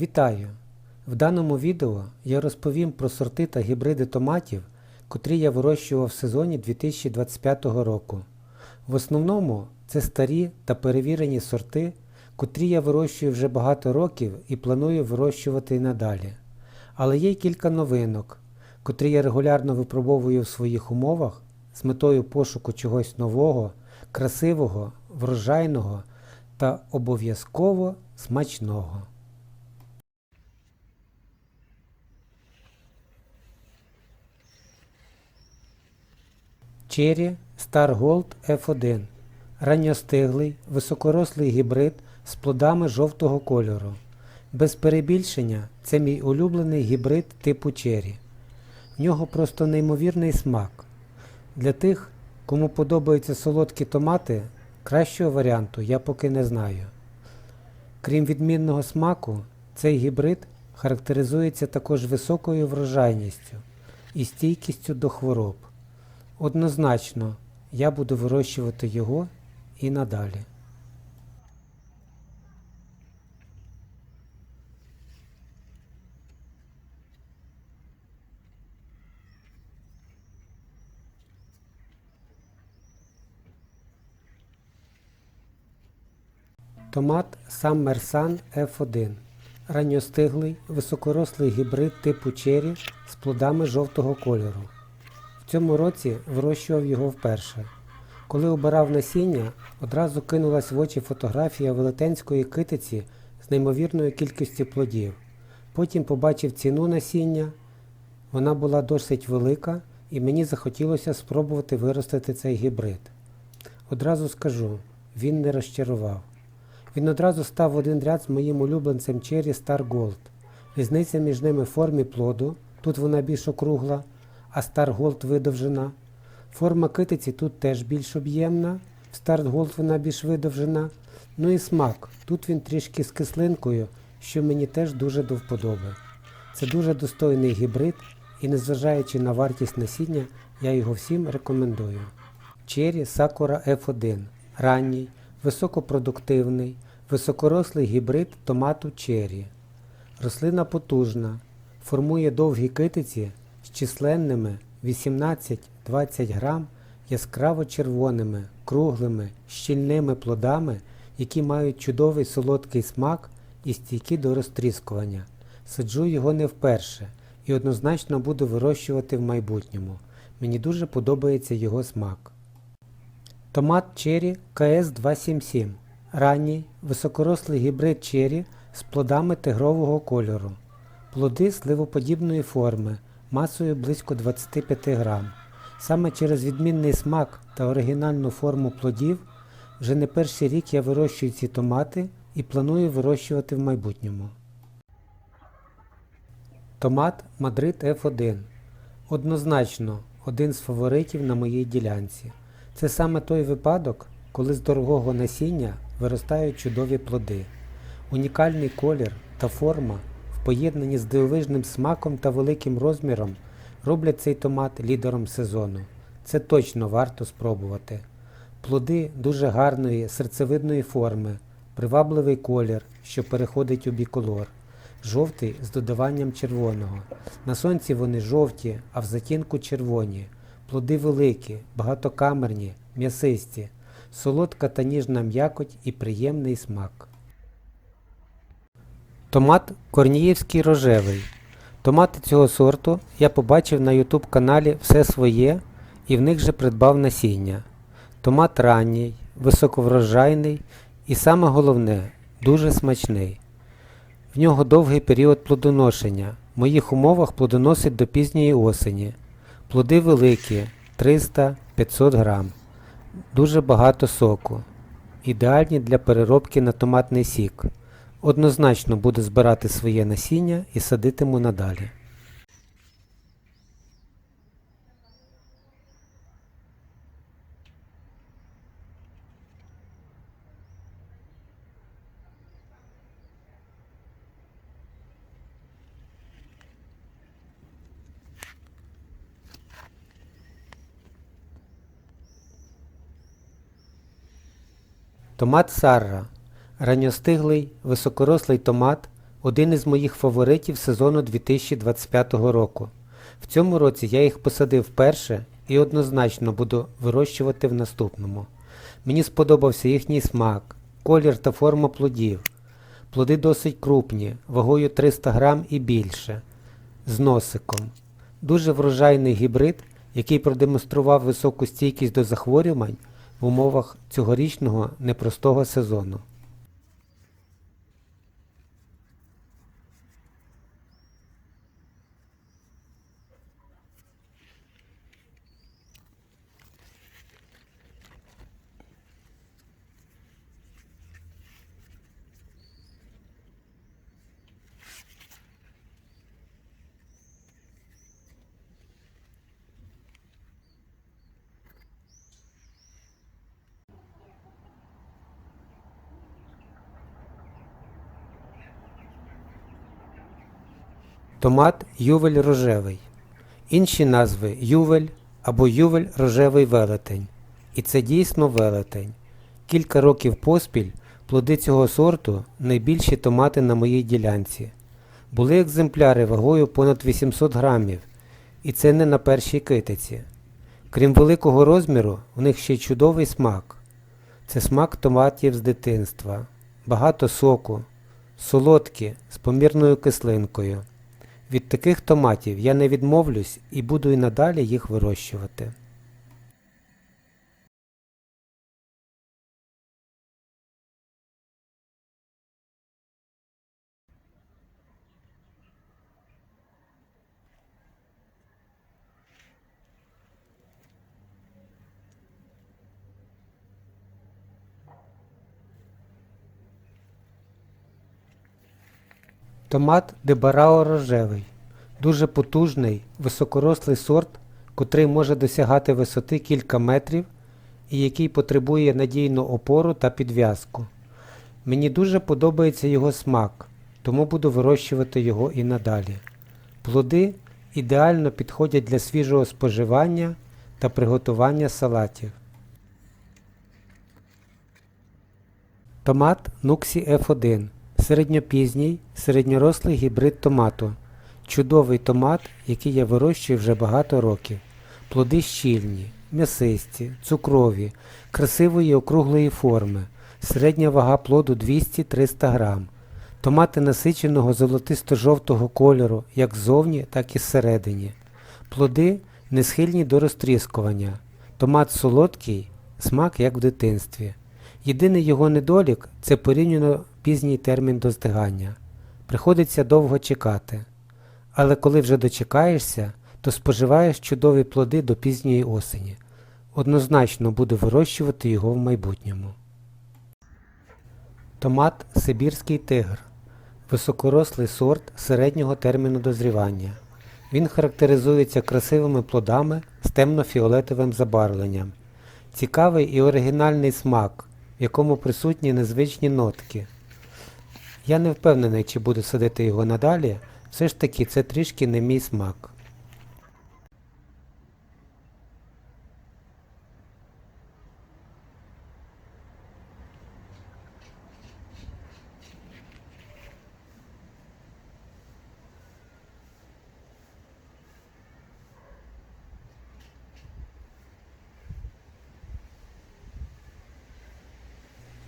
Вітаю! В даному відео я розповім про сорти та гібриди томатів, котрі я вирощував в сезоні 2025 року. В основному це старі та перевірені сорти, котрі я вирощую вже багато років і планую вирощувати і надалі. Але є й кілька новинок, котрі я регулярно випробовую в своїх умовах з метою пошуку чогось нового, красивого, врожайного та обов'язково смачного. Cherry Star Gold F1 ранньостиглий, високорослий гібрид з плодами жовтого кольору. Без перебільшення це мій улюблений гібрид типу Cherry. В нього просто неймовірний смак. Для тих, кому подобаються солодкі томати, кращого варіанту я поки не знаю. Крім відмінного смаку, цей гібрид характеризується також високою врожайністю і стійкістю до хвороб. Однозначно, я буду вирощувати його і надалі. Томат Саммерсан F1 ранньостиглий, високорослий гібрид типу черрі з плодами жовтого кольору. В цьому році вирощував його вперше. Коли обирав насіння, одразу кинулась в очі фотографія велетенської китиці з неймовірною кількістю плодів. Потім побачив ціну насіння. Вона була досить велика, і мені захотілося спробувати виростити цей гібрид. Одразу скажу, він не розчарував. Він одразу став один ряд з моїм улюбленцем Cherry Star Gold. Різниця між ними в формі плоду, тут вона більш округла, а Gold видовжена. Форма китиці тут теж більш об'ємна, в Gold вона більш видовжена. Ну і смак. Тут він трішки з кислинкою, що мені теж дуже до вподоби. Це дуже достойний гібрид, і незважаючи на вартість насіння, я його всім рекомендую. Cherry Sakura F1 ранній, високопродуктивний, високорослий гібрид томату Cherry. Рослина потужна, формує довгі китиці з численними 18-20 грам яскраво червоними, круглими, щільними плодами, які мають чудовий солодкий смак і стійкі до розтріскування. Саджу його не вперше і однозначно буду вирощувати в майбутньому. Мені дуже подобається його смак. Томат Cherry КС277 ранній, високорослий гібрид Cherry з плодами тигрового кольору. Плоди сливоподібної форми, масою близько 25 грам. Саме через відмінний смак та оригінальну форму плодів вже не перший рік я вирощую ці томати і планую вирощувати в майбутньому. Томат Мадрид F1 однозначно один з фаворитів на моїй ділянці. Це саме той випадок, коли з дорогого насіння виростають чудові плоди. Унікальний колір та форма в поєднанні з дивовижним смаком та великим розміром роблять цей томат лідером сезону. Це точно варто спробувати. Плоди дуже гарної серцевидної форми, привабливий колір, що переходить у біколор, жовтий з додаванням червоного. На сонці вони жовті, а в затінку червоні. Плоди великі, багатокамерні, м'ясисті, солодка та ніжна м'якоть і приємний смак. Томат Корніївський рожевий. Томати цього сорту я побачив на YouTube каналі Все своє і в них же придбав насіння. Томат ранній, високоврожайний і саме головне дуже смачний. В нього довгий період плодоношення. В моїх умовах плодоносить до пізньої осені. Плоди великі 300-500 грам. Дуже багато соку. Ідеальні для переробки на томатний сік. Однозначно буду збирати своє насіння і садитиму надалі. Томат Сарра ранньостиглий, високорослий томат один із моїх фаворитів сезону 2025 року. В цьому році я їх посадив вперше і однозначно буду вирощувати в наступному. Мені сподобався їхній смак, колір та форма плодів. Плоди досить крупні, вагою 300 грам і більше, з носиком. Дуже врожайний гібрид, який продемонстрував високу стійкість до захворювань в умовах цьогорічного непростого сезону. Томат ювель рожевий. Інші назви ювель або ювель рожевий велетень. І це дійсно велетень. Кілька років поспіль плоди цього сорту найбільші томати на моїй ділянці. Були екземпляри вагою понад 800 грамів, і це не на першій китиці. Крім великого розміру, в них ще й чудовий смак. Це смак томатів з дитинства, багато соку, солодкі з помірною кислинкою. Від таких томатів я не відмовлюсь і буду і надалі їх вирощувати. Томат Дебарао рожевий. Дуже потужний, високорослий сорт, котрий може досягати висоти кілька метрів і який потребує надійну опору та підв'язку. Мені дуже подобається його смак, тому буду вирощувати його і надалі. Плоди ідеально підходять для свіжого споживання та приготування салатів. Томат Нуксі F1 середньопізній, середньорослий гібрид томату. Чудовий томат, який я вирощую вже багато років. Плоди щільні, м'ясисті, цукрові, красивої округлої форми. Середня вага плоду 200-300 грам. Томати насиченого золотисто-жовтого кольору як ззовні, так і зсередині. Плоди не схильні до розтріскування. Томат солодкий, смак як в дитинстві. Єдиний його недолік це порівняно пізній термін достигання. Приходиться довго чекати. Але коли вже дочекаєшся, то споживаєш чудові плоди до пізньої осені. Однозначно буду вирощувати його в майбутньому. Томат Сибірський тигр. Високорослий сорт середнього терміну дозрівання. Він характеризується красивими плодами з темно-фіолетовим забарвленням. Цікавий і оригінальний смак, в якому присутні незвичні нотки. Я не впевнений, чи буду садити його надалі, все ж таки це трішки не мій смак.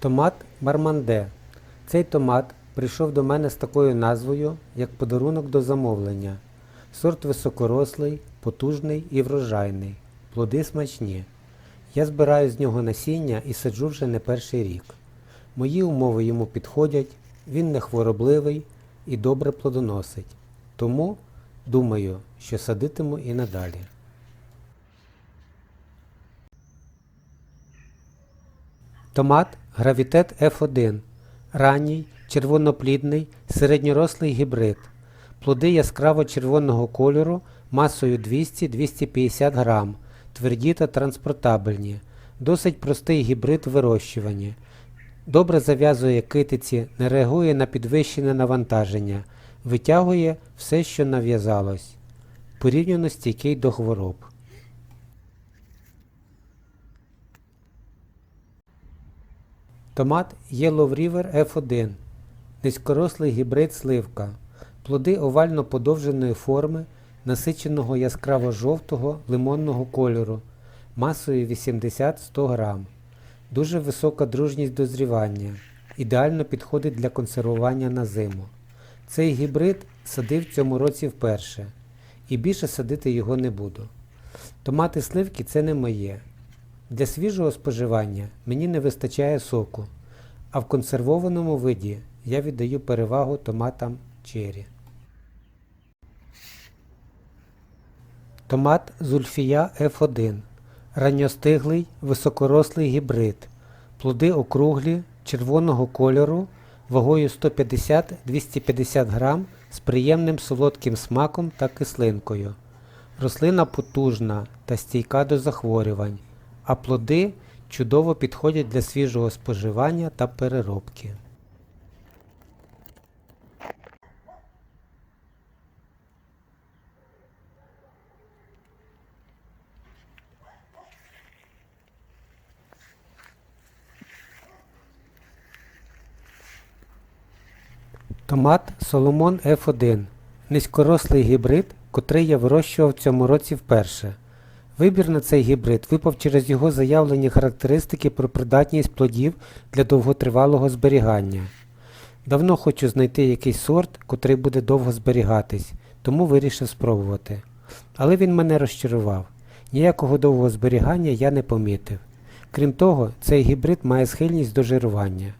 Томат Марманде. Цей томат прийшов до мене з такою назвою, як подарунок до замовлення. Сорт високорослий, потужний і врожайний. Плоди смачні. Я збираю з нього насіння і саджу вже не перший рік. Мої умови йому підходять, він не хворобливий і добре плодоносить. Тому думаю, що садитиму і надалі. Томат Гравітет F1. Ранній, червоноплідний, середньорослий гібрид. Плоди яскраво червоного кольору масою 200-250 грам, тверді та транспортабельні. Досить простий гібрид вирощування. Добре зав'язує китиці, не реагує на підвищене навантаження, витягує все, що нав'язалось. Порівняно стійкий до хвороб. Томат Yellow River F1. низькорослий гібрид сливка. Плоди овально подовженої форми, насиченого яскраво-жовтого лимонного кольору, масою 80-100 грам. Дуже висока дружність дозрівання. Ідеально підходить для консервування на зиму. Цей гібрид садив в цьому році вперше. І більше садити його не буду. Томати сливки це не моє. Для свіжого споживання мені не вистачає соку, а в консервованому виді я віддаю перевагу томатам чері. Томат Зульфія F1. Ранньостиглий, високорослий гібрид. Плоди округлі, червоного кольору, вагою 150-250 грам з приємним солодким смаком та кислинкою. Рослина потужна та стійка до захворювань, а плоди чудово підходять для свіжого споживання та переробки. Томат Соломон F1 низькорослий гібрид, котрий я вирощував в цьому році вперше. Вибір на цей гібрид випав через його заявлені характеристики про придатність плодів для довготривалого зберігання. Давно хочу знайти якийсь сорт, котрий буде довго зберігатись, тому вирішив спробувати. Але він мене розчарував. Ніякого довгого зберігання я не помітив. Крім того, цей гібрид має схильність до жирування.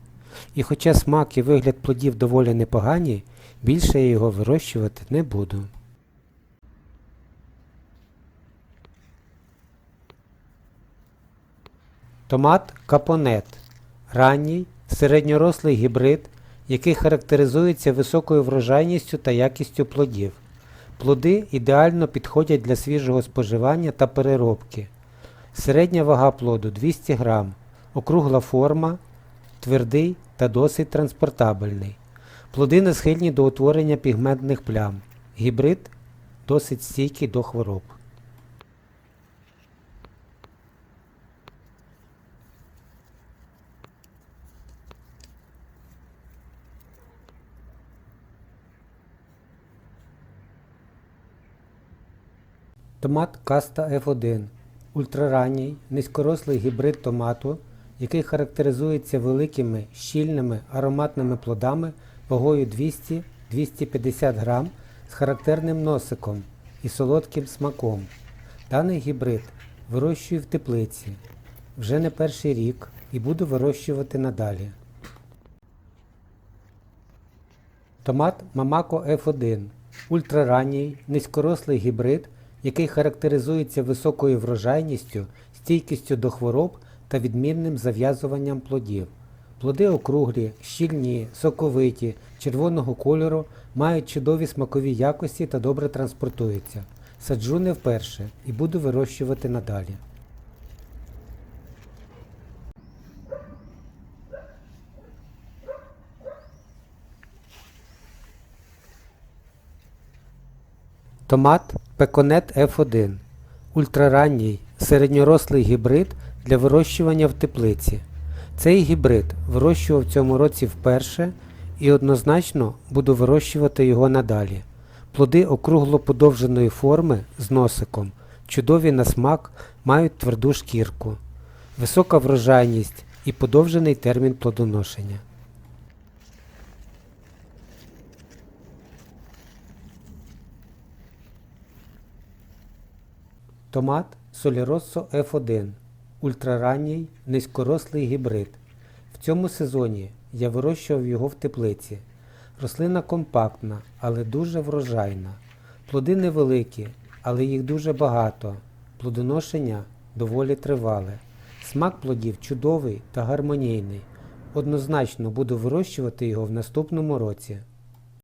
І хоча смак і вигляд плодів доволі непогані, більше я його вирощувати не буду. Томат капонет ранній середньорослий гібрид, який характеризується високою врожайністю та якістю плодів. Плоди ідеально підходять для свіжого споживання та переробки. Середня вага плоду 200 г, округла форма, твердий та досить транспортабельний. Плоди не схильні до утворення пігментних плям. Гібрид досить стійкий до хвороб. Томат Каста F1 ультраранній, низькорослий гібрид томату, який характеризується великими, щільними ароматними плодами вагою 200-250 грам з характерним носиком і солодким смаком. Даний гібрид вирощую в теплиці вже не перший рік і буду вирощувати надалі. Томат Мамако F1 ультраранній, низькорослий гібрид, який характеризується високою врожайністю, стійкістю до хвороб та відмінним зав'язуванням плодів. Плоди округлі, щільні, соковиті, червоного кольору, мають чудові смакові якості та добре транспортуються. Саджу не вперше і буду вирощувати надалі. Томат Пеконет F1 ультраранній середньорослий гібрид для вирощування в теплиці. Цей гібрид вирощував в цьому році вперше і однозначно буду вирощувати його надалі. Плоди округло-подовженої форми з носиком, чудові на смак, мають тверду шкірку, висока врожайність і подовжений термін плодоношення. Томат Соліроссо F1 ультраранній низькорослий гібрид. В цьому сезоні я вирощував його в теплиці. Рослина компактна, але дуже врожайна. Плоди невеликі, але їх дуже багато. Плодоношення доволі тривале. Смак плодів чудовий та гармонійний. Однозначно буду вирощувати його в наступному році.